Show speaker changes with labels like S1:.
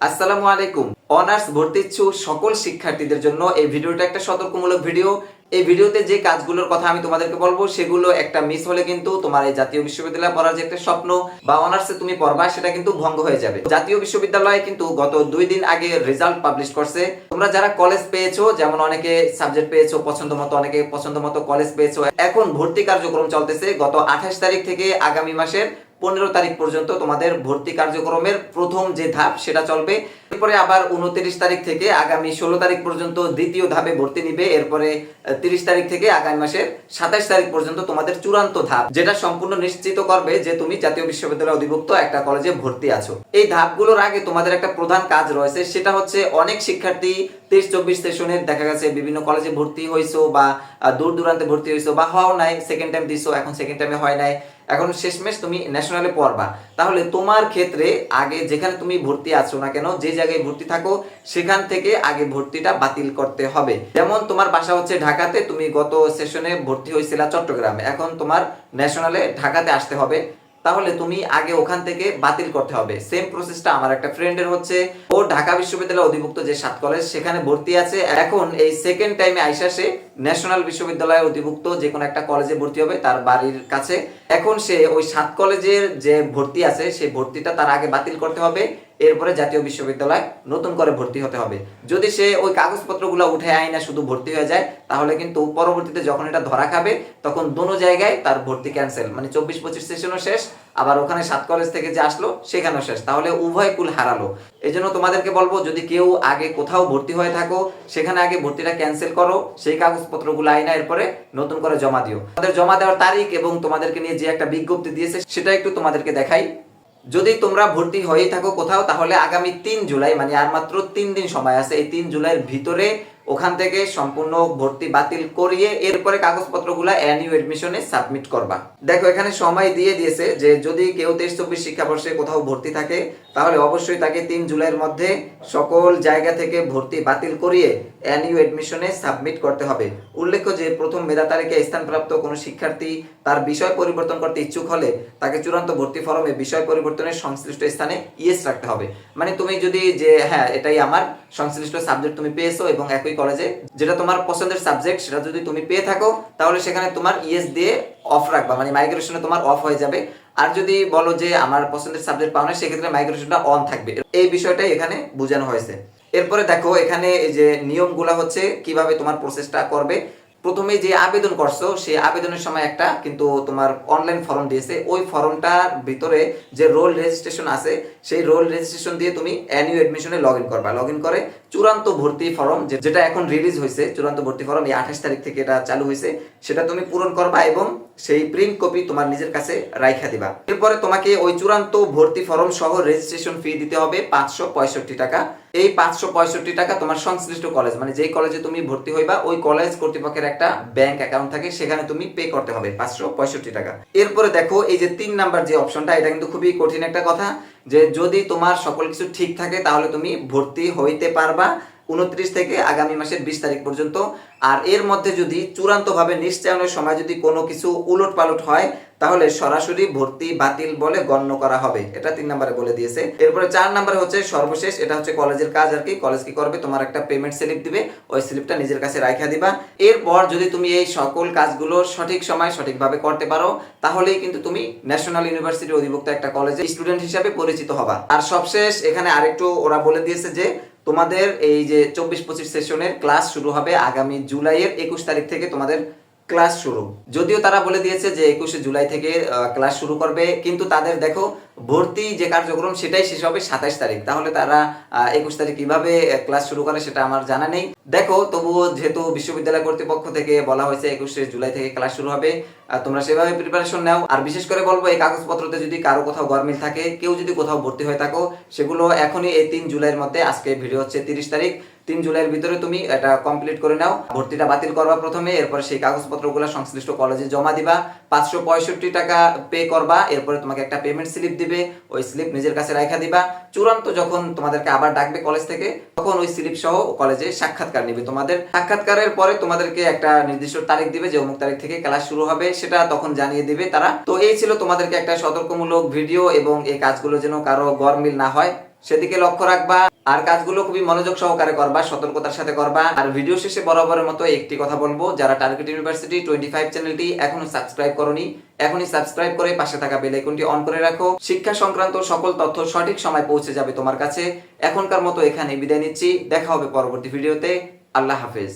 S1: আসসালামু আলাইকুম। অনার্স ভর্তি ইচ্ছুক সকল শিক্ষার্থীদের জন্য এই ভিডিওটা একটা সতর্কমূলক ভিডিও। এই ভিডিওতে যে কাজগুলোর কথা আমি তোমাদেরকে বলব, সেগুলো একটা মিস হলে কিন্তু তোমার এই জাতীয় বিশ্ববিদ্যালয়ে পড়ার যে একটা স্বপ্ন বা অনার্সে তুমি পড়বা, সেটা কিন্তু ভঙ্গ হয়ে যাবে। জাতীয় বিশ্ববিদ্যালয় কিন্তু গত দুই দিন আগে রেজাল্ট পাবলিশ করছে। তোমরা যারা কলেজ পেয়েছ, যেমন অনেকে সাবজেক্ট পেয়েছ, পছন্দ মতো, অনেকে পছন্দ মতো কলেজ পেয়েছ, এখন ভর্তি কার্যক্রম চলতেছে গত আঠাশ তারিখ থেকে আগামী মাসের পনেরো তারিখ পর্যন্ত তোমাদের ভর্তি কার্যক্রমের প্রথম যে ধাপ সেটা চলবে। এরপরে আবার উনত্রিশ তারিখ থেকে আগামী ষোলো তারিখ পর্যন্ত দ্বিতীয় ধাপে ভর্তি নিবে। এরপরে তিরিশ তারিখ থেকে আগামী মাসের সাতাশ তারিখ পর্যন্ত তোমাদের চূড়ান্ত ধাপ, যেটা সম্পূর্ণ নিশ্চিত করবে যে তুমি জাতীয় বিশ্ববিদ্যালয়ে অধিভুক্ত একটা কলেজে ভর্তি আছো। এই ধাপগুলোর আগে তোমাদের একটা প্রধান কাজ রয়েছে, সেটা হচ্ছে অনেক শিক্ষার্থী তেইশ চব্বিশ সেশনের দেখা গেছে, বিভিন্ন কলেজে ভর্তি হয়েছো বা দূর দূরান্তে ভর্তি হয়েছো বা হওয়াও নাই সেকেন্ড টাইম দিছো, এখন সেকেন্ড টাইমে হয় নাই। এখন শেষমেশ তুমি ন্যাশনালে পড়বা। তাহলে তোমার ক্ষেত্রে আগে যেখানে তুমি ভর্তি আছো না কেন, যে জায়গায় ভর্তি থাকো, সেখান থেকে আগে ভর্তিটা বাতিল করতে হবে। যেমন তোমার বাসা হচ্ছে ঢাকাতে, তুমি গত সেশনে ভর্তি হয়েছিলা চট্টগ্রামে। এখন তোমার ন্যাশনালে ঢাকাতে আসতে হবে। তাহলে তুমি আগে ওখান থেকে বাতিল করতে হবে। সেম প্রসেসটা আমার একটা ফ্রেন্ডের হচ্ছে। ও ঢাকা বিশ্ববিদ্যালয়ে অধিভুক্ত যে সাত কলেজ সেখানে ভর্তি আছে। এখন এই সেকেন্ড টাইমে আইসা সে ন্যাশনাল বিশ্ববিদ্যালয়ে অধিভুক্ত যে কোনো একটা কলেজে ভর্তি হবে তার বাড়ির কাছে। এখন সে ওই সাত কলেজের যে ভর্তি আছে, সেই ভর্তিটা তার আগে বাতিল করতে হবে। এরপরে জাতীয় বিশ্ববিদ্যালয় নতুন করে ভর্তি হতে হবে। যদি সে ওই কাগজপত্রগুলো উঠে আয় না, শুধু ভর্তি হয়ে যায়, তাহলে কিন্তু পরবর্তীতে যখন এটা ধরা খাবে, তখন দোনো জায়গায় তার ভর্তি ক্যান্সেল মানে চব্বিশ পঁচিশ সেশনও শেষ, আবার ওখানে সাত কলেজ থেকে যে আসলো, সেখানেও শেষ। তাহলে উভয় কুল হারালো। এই জন্য তোমাদেরকে বলব, যদি কেউ আগে কোথাও ভর্তি হয়ে থাকো, সেখানে আগে ভর্তিটা ক্যান্সেল করো, সেই কাগজপত্রগুলো আইনা এরপরে নতুন করে জমা দিও। তোমাদের জমা দেওয়ার তারিখ এবং তোমাদেরকে নিয়ে যে একটা বিজ্ঞপ্তি দিয়েছে, সেটা একটু তোমাদেরকে দেখাই। যদি তোমরা ভর্তি হয়ে থাকো কোথাও, তাহলে আগামী তিন জুলাই মানে আর মাত্র তিন দিন সময় আছে, এই তিন জুলাইয়ের ভিতরে ওখান থেকে সম্পূর্ণ ভর্তি বাতিল করিয়ে এরপরে কাগজপত্রগুলো অ্যানিউ এডমিশনে সাবমিট করবা। দেখো, এখানে সময় দিয়ে দিয়েছে যে যদি কেউ তেইশ চব্বিশ শিক্ষাবর্ষে কোথাও ভর্তি থাকে, তাহলে অবশ্যই তাকে তিন জুলাইয়ের মধ্যে সকল জায়গা থেকে ভর্তি বাতিল করিয়ে অ্যানিউ এডমিশনে সাবমিট করতে হবে। উল্লেখ্য যে প্রথম মেধা তালিকায় স্থানপ্রাপ্ত কোনো শিক্ষার্থী তার বিষয় পরিবর্তন করতে ইচ্ছুক হলে তাকে চূড়ান্ত ভর্তি ফরমে বিষয় পরিবর্তনের সংশ্লিষ্ট স্থানে ইয়েস রাখতে হবে। মানে তুমি যদি যে হ্যাঁ এটাই আমার সংশ্লিষ্ট সাবজেক্ট তুমি পেয়েছ এবং একই কলেজে যেটা তোমার পছন্দের সাবজেক্ট সেটা যদি তুমি পেয়ে থাকো, তাহলে সেখানে তোমার ইএস দিয়ে অফ রাখবা। মানে মাইগ্রেশনে তোমার অফ হয়ে যাবে। আর যদি বলো যে আমার পছন্দের সাবজেক্ট পাও না সেক্ষেত্রে মাইগ্রেশনটা অন থাকবে। এই বিষয়টাই এখানে বোঝানো হয়েছে। এরপরে দেখো, এখানে যে নিয়মগুলা হচ্ছে কীভাবে তোমার প্রসেসটা করবে। প্রথমে যে আবেদন করছ, সেই আবেদনের সময় একটা কিন্তু তোমার অনলাইন ফর্ম দিয়েছে। ওই ফর্মটার ভিতরে যে রোল রেজিস্ট্রেশন আছে, সেই রোল রেজিস্ট্রেশন দিয়ে তুমি অ্যানিউ এডমিশনে লগ ইন করবা। লগ ইন করে চূড়ান্ত ভর্তি ফর্ম যেটা এখন রিলিজ হয়েছে, চূড়ান্ত ভর্তি ফর্ম এই আঠাশ তারিখ থেকে এটা চালু হয়েছে, সেটা তুমি পূরণ করবা এবং সেই প্রিন্ট কপি তোমার নিজের কাছে রাইখা দিবা। এরপরে তোমাকে ওই চূড়ান্ত ভর্তি ফর্ম সহ রেজিস্ট্রেশন ফি দিতে হবে পাঁচশো পঁয়ষট্টি টাকা। এই পাঁচশো পঁয়ষট্টি টাকা তোমার সংশ্লিষ্ট কলেজ মানে যেই কলেজে তুমি ভর্তি হইবা, ওই কলেজ কর্তৃপক্ষের একটা ব্যাংক অ্যাকাউন্ট থাকে, সেখানে তুমি পে করতে হবে পাঁচশো পঁয়ষট্টি টাকা। এরপরে দেখো, এই যে তিন নাম্বার যে অপশনটা এটা কিন্তু খুবই কঠিন একটা কথা, যে যদি তোমার সকল কিছু ঠিক থাকে, তাহলে তুমি ভর্তি হইতে পারবা উনত্রিশ থেকে আগামী মাসের বিশ তারিখ পর্যন্ত। আর এর মধ্যে যদি চূড়ান্তভাবে নিশ্চয়নের সময় যদি কোনো কিছু উলট পালট হয় তাহলে সরাসরি ভর্তি বাতিল বলে গণ্য করা হবে। এটা তিন নম্বরে বলে দিয়েছে। এরপরে চার নম্বরে হচ্ছে সর্বশেষ, এটা হচ্ছে কলেজের কাজ আর কি। কলেজ কি করবে? তোমার একটা পেমেন্ট স্লিপ দিবে। ওই স্লিপটা নিজের কাছে রাখা দিবা। এরপর যদি তুমি এই সকল কাজগুলো সঠিক সময় সঠিকভাবে করতে পারো, তাহলেই কিন্তু তুমি ন্যাশনাল ইউনিভার্সিটির অধিভুক্ত একটা কলেজে স্টুডেন্ট হিসাবে পরিচিত হবা। আর সবশেষ, এখানে আরেকটু ওরা বলে দিয়েছে যে, তোমাদের এই যে চব্বিশ পঁচিশ সেশনের ক্লাস শুরু হবে আগামী জুলাইয়ের একুশ তারিখ থেকে তোমাদের ক্লাস শুরু। যদিও তারা বলে দিয়েছে যে একুশে জুলাই থেকে ক্লাস শুরু করবে, কিন্তু তাদের দেখো ভর্তি যে কার্যক্রম সেটাই শেষ হবে সাতাইশ তারিখ। তাহলে তারা একুশ তারিখ কীভাবে ক্লাস শুরু করে সেটা আমার জানা নেই। দেখো, তবুও যেহেতু বিশ্ববিদ্যালয় কর্তৃপক্ষ থেকে বলা হয়েছে একুশে জুলাই থেকে ক্লাস শুরু হবে তোমরা সেভাবে প্রিপারেশন নাও। আর বিশেষ করে বলব, এই কাগজপত্রতে যদি কারও কোথাও গরমিল থাকে, কেউ যদি কোথাও ভর্তি হয়ে থাকো, সেগুলো এখনই এই তিন জুলাইয়ের মধ্যে, আজকে ভিডিও হচ্ছে তিরিশ তারিখ, তিন জুলাইয়ের ভিতরে তুমি এটা কমপ্লিট করে নাও। ভর্তিটা বাতিল করবা প্রথমে, এরপর সেই কাগজপত্রগুলো সংশ্লিষ্ট কলেজে জমা দিবা। পাঁচশো পঁয়ষট্টি টাকা পে করবা, এরপরে তোমাকে একটা পেমেন্ট স্লিপ দিবে, ওই স্লিপ নিজের কাছে রাখা দিবা। চূড়ান্ত যখন তোমাদেরকে আবার ডাকবে কলেজ থেকে, তখন ওই স্লিপ সহ কলেজে সাক্ষাৎকার নিবে তোমাদের। সাক্ষাৎকারের পরে তোমাদেরকে একটা নির্দিষ্ট তারিখ দিবে যে অমুক তারিখ থেকে ক্লাস শুরু হবে, সেটা তখন জানিয়ে দিবে তারা। তো এই ছিল তোমাদেরকে একটা সতর্কমূলক ভিডিও এবং এই কাজগুলো যেন কারও গরমিল না হয়। সেদিকে লক্ষ্য রাখবা, আর কাজগুলো খুবই মনোযোগ সহকারে করবা, সতর্কতার সাথে করবা। আর ভিডিও শেষে বরাবরের মতো একটি কথা বলব, যারা টার্গেট ইউনিভার্সিটি টোয়েন্টি ফাইভ চ্যানেলটি এখনও সাবস্ক্রাইব করনি, এখনই সাবস্ক্রাইব করে পাশে থাকা বেল আইকনটি অন করে রাখো। শিক্ষা সংক্রান্ত সকল তথ্য সঠিক সময় পৌঁছে যাবে তোমার কাছে। এখনকার মতো এখানে বিদায় নিচ্ছি, দেখা হবে পরবর্তী ভিডিওতে আল্লাহ হাফেজ।